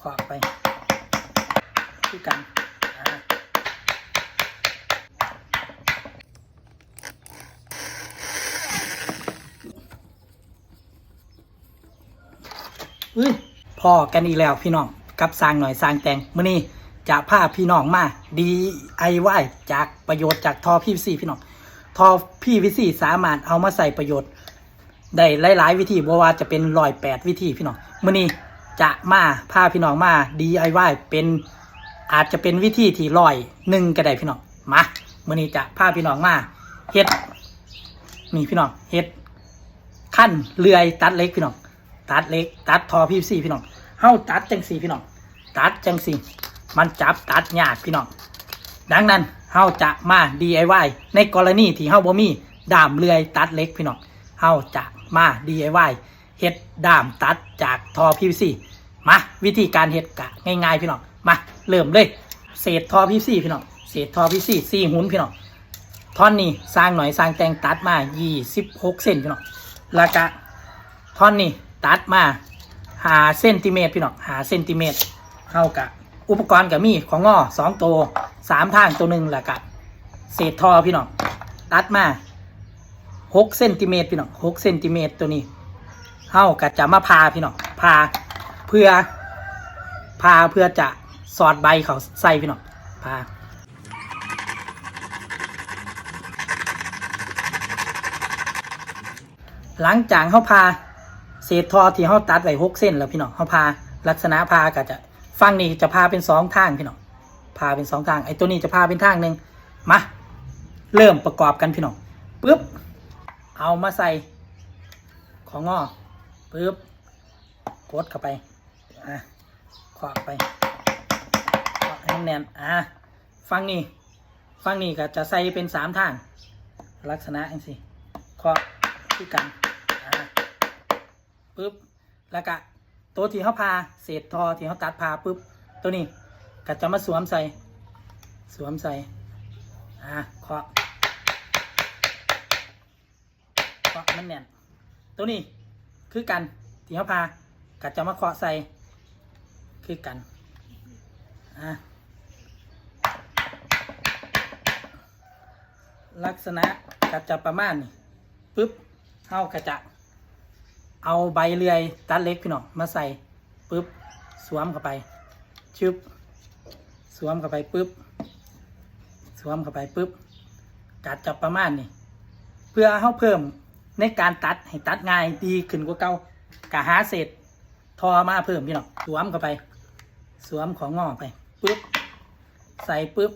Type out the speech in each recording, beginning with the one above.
ขวากไปคือกันอุ้ยพอกันอีกแล้วพี่น้องกับสร้างหน่อยสร้างแต่งมื้อนี้จะพาพี่น้องมา DIY จากประโยชน์จากทอพีซีพี่น้องทอพีซีสามารถเอามาใส่ประโยชน์ ได้หลาย ๆ วิธีบ่ว่าจะเป็นร้อยแปดวิธีพี่น้องมื้อนี้ จะมาพาพี่น้องมา DIY เป็นอาจจะเป็นวิธีที่ร้อยหนึ่งก็ได้พี่น้องมามื้อนี้จะพาพี่น้องมาเฮ็ดนี่พี่น้องเฮ็ดขั้นเลื่อยตัดเล็กพี่น้องตัดเล็ก ตัดทอพีซีพี่น้องเฮาตัดจังสีพี่น้องตัดจังสีมันจับตัดยากพี่น้องดังนั้นเฮาจะมา DIY ในกรณีที่เฮาบ่มีด้ามเลื่อยตัดเล็กพี่น้องเฮาจะมา DIY เฮ็ดด้ามตัดจากทอ PVC มาวิธีการเฮ็ดกะง่ายๆพี่น้องมาเริ่มเลยเศษทอ PVC พี่น้องเศษทอ PVC สี่หุ่นพี่น้องท่อนนี้สร้างหน่อยสร้างแตงตัดมา 26เซนพี่น้องแล้วก็ท่อนนี้ตัดมาหาเซนติเมตรพี่น้องหาเซนติเมตรเท่ากับอุปกรณ์กับมีของงอสองตัวสามทางตัวหนึ่งแล้วก็เศษทอพี่น้องตัดมาหกเซนติเมตรพี่น้องหกเซนติเมตรตัวนี้ เท่ากับจะมาพาพี่น้องพาเพื่อพาเพื่อจะสอดใบเขาใส่พี่น้องพาหลังจากเขาพาเศษทอที่เขาตัดไว้หกเส้นแล้วพี่น้องเขาพาลักษณะพาก็จะฟังนี่จะพาเป็นสองทางพี่น้องพาเป็นสองทางไอ้ตัวนี้จะพาเป็นทางหนึ่งมาเริ่มประกอบกันพี่น้องปึ๊บเอามาใส่ของงอ ปึ๊บกดเข้าไป อะขวากไปขวากให้แน่นอะฟังนี่ฟังนี่ก็จะใส่เป็นสามทาง ลักษณะอย่างสิเคาะที่กันอ่าปึ๊บแล้วก็ตัวที่เขาพาเศษทอที่เขาตัดพาปุ๊บตัวนี้ก็จะมาสวมใส่ สวมใส่ อ่าเคาะเคาะมันแน่นตัวนี้ คือกันที่เขาพาก็จะมาเคาะใส่คือกันอ่าลักษณะก็จะประมาณนี้ปึ๊บเฮาก็จะ เอาใบเลื่อยตัดเล็กพี่น้องมาใส่ปึ๊บสวมเข้าไปชึบสวมเข้าไปปึ๊บสวมเข้าไปปึ๊บกัดจะประมาณนี้เพื่อเฮาเพิ่ม ในการตัดให้ตัดง่ายดีขึ้นกว่าเก่ากะหาเศษทอมาเพิ่มพี่น้องสวมเข้าไป สวมของงอไปปึ๊บใส่ปึ๊บ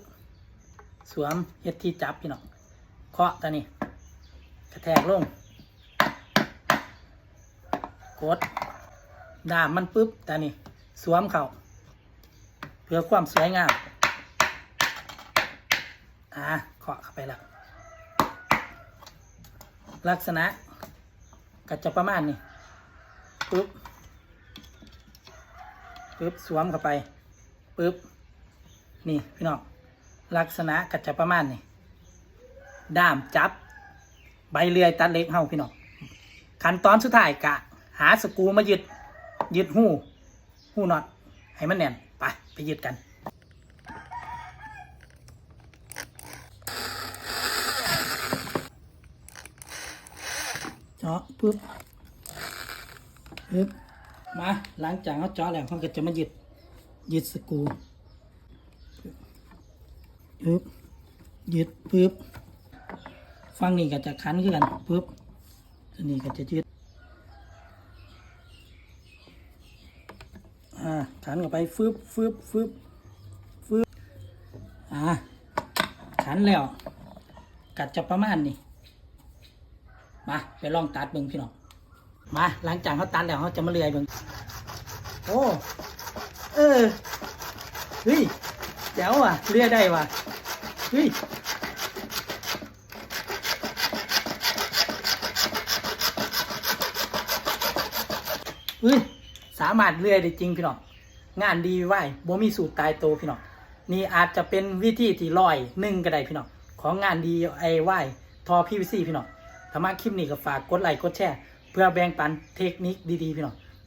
สวมเฮ็ดที่จับพี่น้องเคาะตัวนี้กระแทกลงกดดามมันปุ๊บตัวนี้สวมเขาเพื่อความสวยงามอ่าเคาะเข้าไปแล้ว ลักษณะก็จะประมาณนี้ปุ๊บปุ๊บสวมเข้าไปปุ๊บนี่พี่น้องลักษณะก็จะประมาณนี้ด้ามจับ ใบเลื่อยตัดเล็กเฮาพี่น้องขั้นตอนสุดท้ายกะ หาสกูมายึดยึดหูหูน็อตให้มันแน่นไปไปยึดกัน เจาะปึ๊บปึ๊บมาหลังจากเขาเจาะแล้วเขาก็จะมายึดยึดสกูปึ๊บยึดปึ๊บฟังนี่ก็จะคันขึ้นกันปึ๊บอันนี้ก็จะยืดอ่าขันเข้าไปฟึบฟึบฟึบฟึบอ่าขันแล้วกัดจะประมาณนี้ มาไปลองตัดเบิ่งพี่น้องมาหลังจากเขาตัดแล้วเขาจะมาเลื่อยเบิ่งโอ้เออเฮ้ยเจ๋วอะเลื่อยได้ว่ะเฮ้ยเฮ้ยสามารถเลื่อยได้จริงพี่น้องงานดีไว้บ่มีสูตรตายโตพี่น้องนี่อาจจะเป็นวิธีที่ลอยหนึ่งก็ได้พี่น้องของงานดีไอไว้ทอพีวีซีพี่น้อง ถ้ามาคลิปนี้ก็ฝากกดไลค์กดแชร์ เพื่อแบ่งปันเทคนิคดีๆพี่น้อง